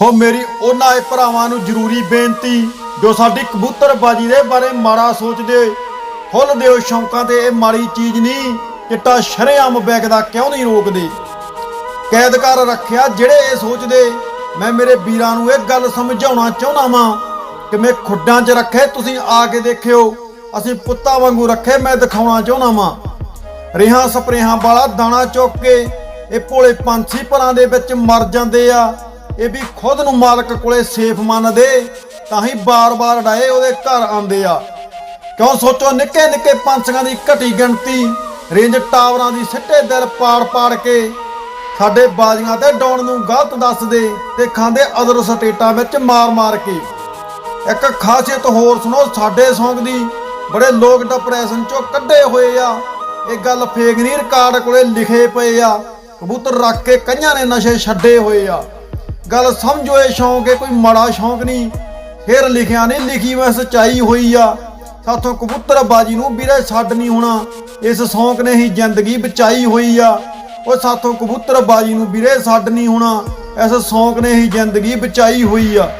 ਹੋ ਮੇਰੀ ਉਹਨਾਂ ਇਹ ਭਰਾਵਾਂ ਨੂੰ ਜ਼ਰੂਰੀ ਬੇਨਤੀ ਜੋ ਸਾਡੀ ਕਬੂਤਰਬਾਜੀ ਦੇ ਬਾਰੇ ਮਾੜਾ ਸੋਚਦੇ ਖੁੱਲ ਦਿਓ ਸ਼ੌਂਕਾਂ ਤੇ ਇਹ ਮਾੜੀ ਚੀਜ਼ ਨਹੀਂ, ਚਿੱਟਾ ਸ਼ਰੇਆਮ ਵਿਕਦਾ ਕਿਉਂ ਨਹੀਂ ਰੋਕਦੇ? ਕੈਦ ਕਰ ਰੱਖਿਆ ਜਿਹੜੇ ਇਹ ਸੋਚਦੇ, ਮੈਂ ਮੇਰੇ ਵੀਰਾਂ ਨੂੰ ਇਹ ਗੱਲ ਸਮਝਾਉਣਾ ਚਾਹੁੰਦਾ ਵਾਂ ਕਿ ਮੈਂ ਖੁੱਡਾਂ 'ਚ ਰੱਖੇ, ਤੁਸੀਂ ਆ ਕੇ ਦੇਖਿਓ, ਅਸੀਂ ਪੁੱਤਾਂ ਵਾਂਗੂ ਰੱਖੇ, ਮੈਂ ਦਿਖਾਉਣਾ ਚਾਹੁੰਦਾ ਵਾਂ। ਰਿਹਾਂ ਸਪਰੇਹਾਂ ਵਾਲਾ ਦਾਣਾ ਚੁੱਕ ਕੇ ਇਹ ਭੋਲੇ ਪੰਛੀ ਭਰਾਂ ਦੇ ਵਿੱਚ ਮਰ ਜਾਂਦੇ ਆ। ਇਹ ਵੀ ਖੁਦ ਨੂੰ ਮਾਲਕ ਕੋਲੇ ਸੇਫ ਮੰਨਦੇ, ਤਾਂ ਹੀ ਬਾਰ-ਬਾਰ ਡਾਏ ਉਹਦੇ ਘਰ ਆਉਂਦੇ ਆ। ਕਿਉਂ ਸੋਚੋ ਨਿੱਕੇ ਨਿੱਕੇ ਪੰਛੀਆਂ ਦੀ ਘਟੀ ਗਿਣਤੀ, ਰੇਂਜ ਟਾਵਰਾਂ ਦੀ ਸਿੱਟੇ ਦਿਲ ਪਾੜ-ਪਾੜ ਕੇ, ਸਾਡੇ ਬਾਜ਼ੀਆਂ ਤੇ ਡਾਉਣ ਨੂੰ ਗਲਤ ਦੱਸਦੇ ਤੇ ਖਾਂਦੇ ਅਦਰ ਸਟੇਟਾਂ ਵਿੱਚ ਮਾਰ-ਮਾਰ ਕੇ। ਇੱਕ ਖਾਸੀਅਤ ਹੋਰ ਸੁਣੋ, ਸਾਡੇ ਸੌਂਗ ਦੀ ਬੜੇ ਲੋਕ ਡਿਪਰੈਸ਼ਨ ਚੋਂ ਕੱਢੇ ਹੋਏ ਆ। ਇਹ ਗੱਲ ਫੇਕ ਨਹੀਂ ਰਿਕਾਰਡ ਕੋਲੇ ਲਿਖੇ ਪਏ ਆ। ਕਬੂਤਰ ਰੱਖ ਕੇ ਕਈਆਂ ਨੇ ਨਸ਼ੇ ਛੱਡੇ ਹੋਏ ਆ। ਗੱਲ ਸਮਝੋ ਇਹ ਸ਼ੌਂਕ, ਇਹ ਕੋਈ ਮਾੜਾ ਸ਼ੌਂਕ ਨਹੀਂ। ਫਿਰ ਲਿਖਿਆ ਨਹੀਂ ਲਿਖੀ ਮੈਂ ਸੱਚਾਈ ਹੋਈ ਆ। ਸਾਥੋਂ ਕਬੂਤਰਬਾਜੀ ਨੂੰ ਵੀਰੇ ਛੱਡ ਨਹੀਂ ਹੋਣਾ। ਇਸ ਸ਼ੌਂਕ ਨੇ ਹੀ ਜ਼ਿੰਦਗੀ ਬਚਾਈ ਹੋਈ ਆ। ਉਹ ਸਾਥੋਂ ਕਬੂਤਰਬਾਜੀ ਨੂੰ ਵੀਰੇ ਛੱਡ ਨਹੀਂ ਹੋਣਾ। ਇਸ ਸ਼ੌਂਕ ਨੇ ਹੀ ਜ਼ਿੰਦਗੀ ਬਚਾਈ ਹੋਈ ਆ।